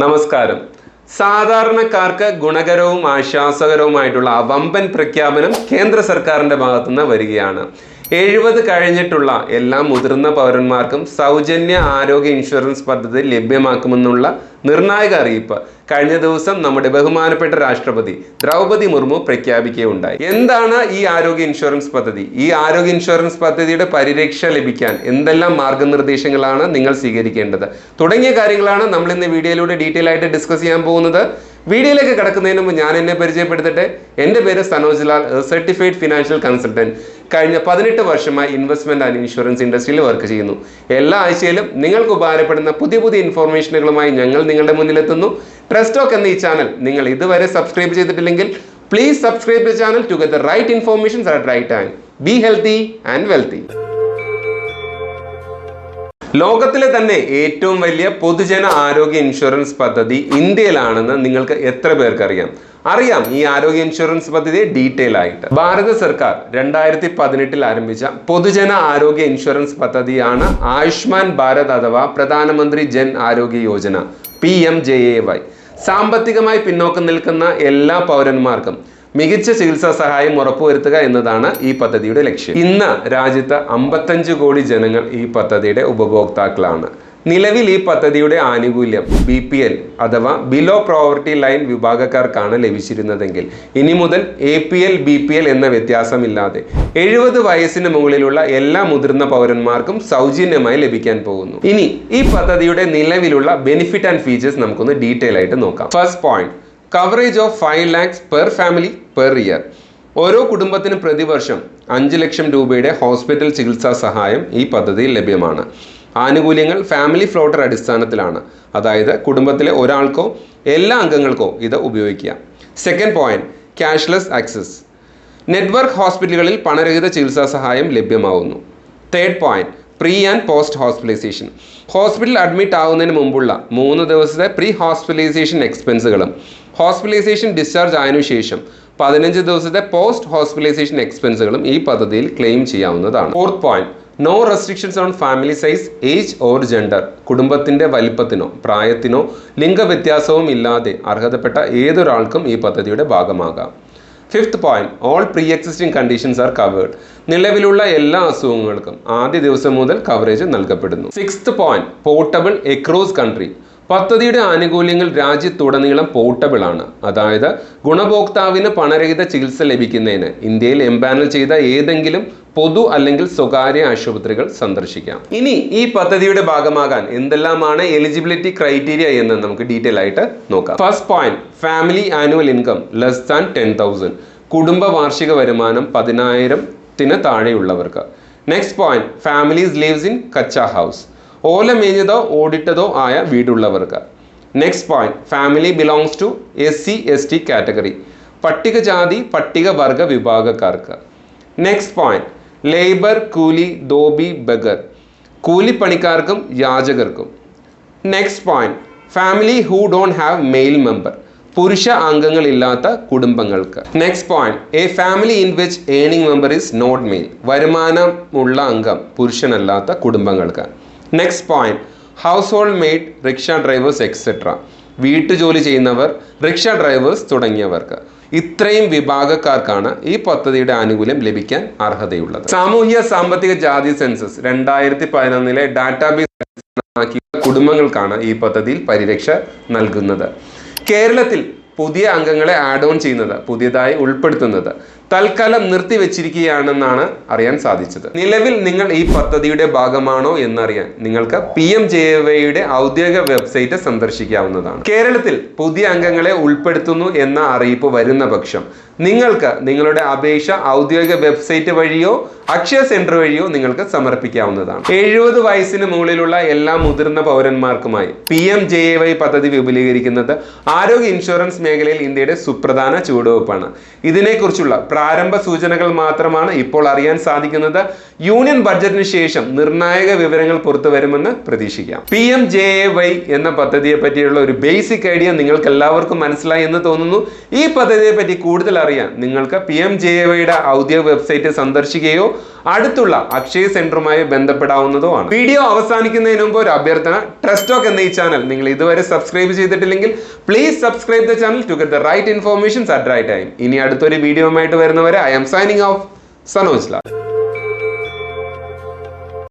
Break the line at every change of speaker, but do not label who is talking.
നമസ്കാരം. സാധാരണക്കാർക്ക് ഗുണകരവും ആശ്വാസകരവുമായിട്ടുള്ള വമ്പൻ പ്രഖ്യാപനം കേന്ദ്ര സർക്കാരിന്റെ ഭാഗത്തുനിന്ന് വരികയാണ്. എഴുപത് കഴിഞ്ഞിട്ടുള്ള എല്ലാ മുതിർന്ന പൗരന്മാർക്കും സൗജന്യ ആരോഗ്യ ഇൻഷുറൻസ് പദ്ധതി ലഭ്യമാക്കുമെന്നുള്ള നിർണായക അറിയിപ്പ് കഴിഞ്ഞ ദിവസം നമ്മുടെ ബഹുമാനപ്പെട്ട രാഷ്ട്രപതി ദ്രൗപതി മുർമു പ്രഖ്യാപിക്കുകയുണ്ടായി. എന്താണ് ഈ ആരോഗ്യ ഇൻഷുറൻസ് പദ്ധതി? ഈ ആരോഗ്യ ഇൻഷുറൻസ് പദ്ധതിയുടെ പരിരക്ഷ ലഭിക്കാൻ എന്തെല്ലാം മാർഗനിർദ്ദേശങ്ങളാണ് നിങ്ങൾ സ്വീകരിക്കേണ്ടത്? തുടങ്ങിയ കാര്യങ്ങളാണ് നമ്മൾ ഇന്ന് വീഡിയോയിലൂടെ ഡീറ്റെയിൽ ആയിട്ട് ഡിസ്കസ് ചെയ്യാൻ പോകുന്നത്. വീഡിയോയിലേക്ക് കിടക്കുന്നതിന് മുമ്പ് ഞാൻ എന്നെ പരിചയപ്പെടുത്തട്ടെ. എന്റെ പേര് Sanoj Lal certified financial consultant കഴിഞ്ഞ പതിനെട്ട് വർഷമായി ഇൻവെസ്റ്റ്മെന്റ് ആൻഡ് ഇൻഷുറൻസ് ഇൻഡസ്ട്രിയിൽ വർക്ക് ചെയ്യുന്നു. എല്ലാ ആഴ്ചയിലും നിങ്ങൾക്ക് ഉപകാരപ്പെടുന്ന പുതിയ പുതിയ ഇൻഫോർമേഷനുകളുമായി ഞങ്ങൾ നിങ്ങളുടെ മുന്നിലെത്തുന്നു. ട്രസ്റ്റോക്ക് എന്ന ഈ ചാനൽ നിങ്ങൾ ഇതുവരെ സബ്സ്ക്രൈബ് ചെയ്തിട്ടില്ലെങ്കിൽ please subscribe the channel to get the right informations at right time be healthy and wealthy ലോകത്തിലെ തന്നെ ഏറ്റവും വലിയ പൊതുജന ആരോഗ്യ ഇൻഷുറൻസ് പദ്ധതി ഇന്ത്യയിലാണെന്ന് നിങ്ങൾക്ക് എത്ര പേർക്ക് അറിയാം അറിയാം ഈ ആരോഗ്യ ഇൻഷുറൻസ് പദ്ധതി ഡീറ്റെയിൽ ആയിട്ട്. ഭാരത സർക്കാർ രണ്ടായിരത്തി പതിനെട്ടിൽ ആരംഭിച്ച പൊതുജന ആരോഗ്യ ഇൻഷുറൻസ് പദ്ധതിയാണ് ആയുഷ്മാൻ ഭാരത് അഥവാ Pradhanmantri Jan Arogya Yojana P M J A Y. സാമ്പത്തികമായി പിന്നോക്കം നിൽക്കുന്ന എല്ലാ പൗരന്മാർക്കും മികച്ച ചികിത്സാ സഹായം ഉറപ്പുവരുത്തുക എന്നതാണ് ഈ പദ്ധതിയുടെ ലക്ഷ്യം. ഇന്ന് രാജ്യത്ത് അമ്പത്തഞ്ച് കോടി ജനങ്ങൾ ഈ പദ്ധതിയുടെ ഉപഭോക്താക്കളാണ്. നിലവിൽ ഈ പദ്ധതിയുടെ ആനുകൂല്യം ബി പി എൽ അഥവാ ബിലോ പ്രോവർട്ടി ലൈൻ വിഭാഗക്കാർക്കാണ് ലഭിച്ചിരുന്നതെങ്കിൽ ഇനി മുതൽ A P L B P L എന്ന വ്യത്യാസമില്ലാതെ എഴുപത് വയസ്സിന് മുകളിലുള്ള എല്ലാ മുതിർന്ന പൗരന്മാർക്കും സൗജന്യമായി ലഭിക്കാൻ പോകുന്നു. ഇനി ഈ പദ്ധതിയുടെ നിലവിലുള്ള ബെനിഫിറ്റ് ആൻഡ് ഫീച്ചേഴ്സ് നമുക്കൊന്ന് ഡീറ്റെയിൽ ആയിട്ട് നോക്കാം. First point coverage of five lakhs per family per year ഓരോ കുടുംബത്തിനും പ്രതിവർഷം അഞ്ച് ലക്ഷം രൂപയുടെ ഹോസ്പിറ്റൽ ചികിത്സാ സഹായം ഈ പദ്ധതിയിൽ ലഭ്യമാണ്. ആനുകൂല്യങ്ങൾ ഫാമിലി ഫ്ലോട്ടർ അടിസ്ഥാനത്തിലാണ്. അതായത് കുടുംബത്തിലെ ഒരാൾക്കോ എല്ലാ അംഗങ്ങൾക്കോ ഇത് ഉപയോഗിക്കാം second point cashless access network ഹോസ്പിറ്റലുകളിൽ പണരഹിത ചികിത്സാ സഹായം ലഭ്യമാവുന്നു. Third point pre and post hospitalization ഹോസ്പിറ്റലിൽ അഡ്മിറ്റ് ആവുന്നതിന് മുമ്പുള്ള മൂന്ന് ദിവസത്തെ പ്രീ ഹോസ്പിറ്റലൈസേഷൻ എക്സ്പെൻസുകളും ഹോസ്പിറ്റലൈസേഷൻ ഡിസ്ചാർജ് ആയതിനു ശേഷം പതിനഞ്ച് ദിവസത്തെ പോസ്റ്റ് ഹോസ്പിറ്റലൈസേഷൻ എക്സ്പെൻസുകളും ഈ പദ്ധതിയിൽ ക്ലെയിം ചെയ്യാവുന്നതാണ്. Fourth point no restrictions on family size age or gender കുടുംബത്തിന്റെ വലിപ്പത്തിനോ പ്രായത്തിനോ ലിംഗവ്യത്യാസവും ഇല്ലാതെ അർഹതപ്പെട്ട ഏതൊരാൾക്കും ഈ പദ്ധതിയുടെ ഭാഗമാകാം. Fifth point all pre existing conditions are covered നിലവിലുള്ള എല്ലാ അസുഖങ്ങൾക്കും ആദ്യ ദിവസം മുതൽ കവറേജ് നൽകപ്പെടുന്നു. Sixth point portable across country പദ്ധതിയുടെ ആനുകൂല്യങ്ങൾ രാജ്യത്തുടനീളം പോർട്ടബിൾ ആണ് അതായത് ഗുണഭോക്താവിന് പണരഹിത ചികിത്സ ലഭിക്കുന്നതിന് ഇന്ത്യയിൽ എംപാനൽ ചെയ്ത ഏതെങ്കിലും പൊതു അല്ലെങ്കിൽ സ്വകാര്യ ആശുപത്രികൾ സന്ദർശിക്കാം. ഇനി ഈ പദ്ധതിയുടെ ഭാഗമാകാൻ എന്തെല്ലാമാണ് എലിജിബിലിറ്റി ക്രൈറ്റീരിയ എന്ന് നമുക്ക് ഡീറ്റെയിൽ ആയിട്ട് നോക്കാം. First point family annual income less than ten thousand. കുടുംബ വാർഷിക വരുമാനം പതിനായിരത്തിന് താഴെയുള്ളവർക്ക്. Next point families lives in kutcha house. ഓല മേഞ്ഞതോ ഓടിട്ടതോ ആയ വീടുള്ളവർക്ക്. Next point family belongs to S C S T category പട്ടികജാതി പട്ടികവർഗ വിഭാഗക്കാർക്ക്. Next point labour coolie dhobi beggar. കൂലിപ്പണിക്കാർക്കും യാചകർക്കും. Next point family who don't have male member പുരുഷ അംഗങ്ങളില്ലാത്ത കുടുംബങ്ങൾക്ക്. Next point a family in which earning member is not male വരുമാനമുള്ള അംഗം പുരുഷനല്ലാത്ത കുടുംബങ്ങൾക്ക്. Next point household maid rickshaw drivers etcetera വീട്ടുജോലി ചെയ്യുന്നവർ rickshaw drivers തുടങ്ങിയവർക്ക്. ഇത്രയും വിഭാഗക്കാർക്കാണ് ഈ പദ്ധതിയുടെ ആനുകൂല്യം ലഭിക്കാൻ അർഹതയുള്ളത്. സാമൂഹ്യ സാമ്പത്തിക ജാതി സെൻസസ് രണ്ടായിരത്തി പതിനൊന്നിലെ ഡാറ്റാബേസ് കുടുംബങ്ങൾക്കാണ് ഈ പദ്ധതിയിൽ പരിരക്ഷ നൽകുന്നത്. കേരളത്തിൽ പുതിയ അംഗങ്ങളെ ആഡ് ഓൺ ചെയ്യുന്നത് പുതിയതായി ഉൾപ്പെടുത്തുന്നത്. തൽക്കാലം നിർത്തിവെച്ചിരിക്കുകയാണെന്നാണ് അറിയാൻ സാധിച്ചത്. നിലവിൽ നിങ്ങൾ ഈ പദ്ധതിയുടെ ഭാഗമാണോ എന്നറിയാൻ നിങ്ങൾക്ക് പി എം ജെ വൈയുടെ ഔദ്യോഗിക വെബ്സൈറ്റ് സന്ദർശിക്കാവുന്നതാണ്. കേരളത്തിൽ പുതിയ അംഗങ്ങളെ ഉൾപ്പെടുത്തുന്നു എന്ന അറിയിപ്പ് വരുന്ന പക്ഷം നിങ്ങൾക്ക് നിങ്ങളുടെ അപേക്ഷ ഔദ്യോഗിക വെബ്സൈറ്റ് വഴിയോ അക്ഷയ സെന്റർ വഴിയോ നിങ്ങൾക്ക് സമർപ്പിക്കാവുന്നതാണ്. എഴുപത് വയസ്സിന് മുകളിലുള്ള എല്ലാ മുതിർന്ന പൗരന്മാർക്കുമായി P M J A Y പദ്ധതി വിപുലീകരിക്കുന്നത് ആരോഗ്യ ഇൻഷുറൻസ് മേഖലയിൽ ഇന്ത്യയുടെ സുപ്രധാന ചുവടുവെപ്പാണ് ഇതിനെക്കുറിച്ചുള്ള പ്രാരംഭ സൂചനകൾ മാത്രമാണ് ഇപ്പോൾ അറിയാൻ സാധിക്കുന്നത്. യൂണിയൻ ബഡ്ജറ്റിന് ശേഷം നിർണായക വിവരങ്ങൾ പുറത്തു വരുമെന്ന് പ്രതീക്ഷിക്കാം. P M J A Y എന്ന പദ്ധതിയെ പറ്റിയുള്ള ഒരു ബേസിക് ഐഡിയ നിങ്ങൾക്ക് എല്ലാവർക്കും മനസ്സിലായി എന്ന് തോന്നുന്നു. ഈ പദ്ധതിയെ പറ്റി കൂടുതൽ അറിയാൻ നിങ്ങൾക്ക് പി എം ജെ എ വൈയുടെ ഔദ്യോഗിക വെബ്സൈറ്റ് സന്ദർശിക്കുകയോ അടുത്തുള്ള അക്ഷയ സെന്ററുമായി ബന്ധപ്പെടാവുന്നതോ ആണ്. വീഡിയോ അവസാനിക്കുന്നതിന് മുമ്പ് ഒരു അഭ്യർത്ഥന. ട്രസ്റ്റോക്ക് എന്ന ഈ ചാനൽ നിങ്ങൾ ഇതുവരെ സബ്സ്ക്രൈബ് ചെയ്തിട്ടില്ലെങ്കിൽ please subscribe the channel to get the right informations at right time. ഇനി അടുത്തൊരു വീഡിയോ ആയിട്ട് വരുന്നവരെ I'm signing off Sanoj Lal.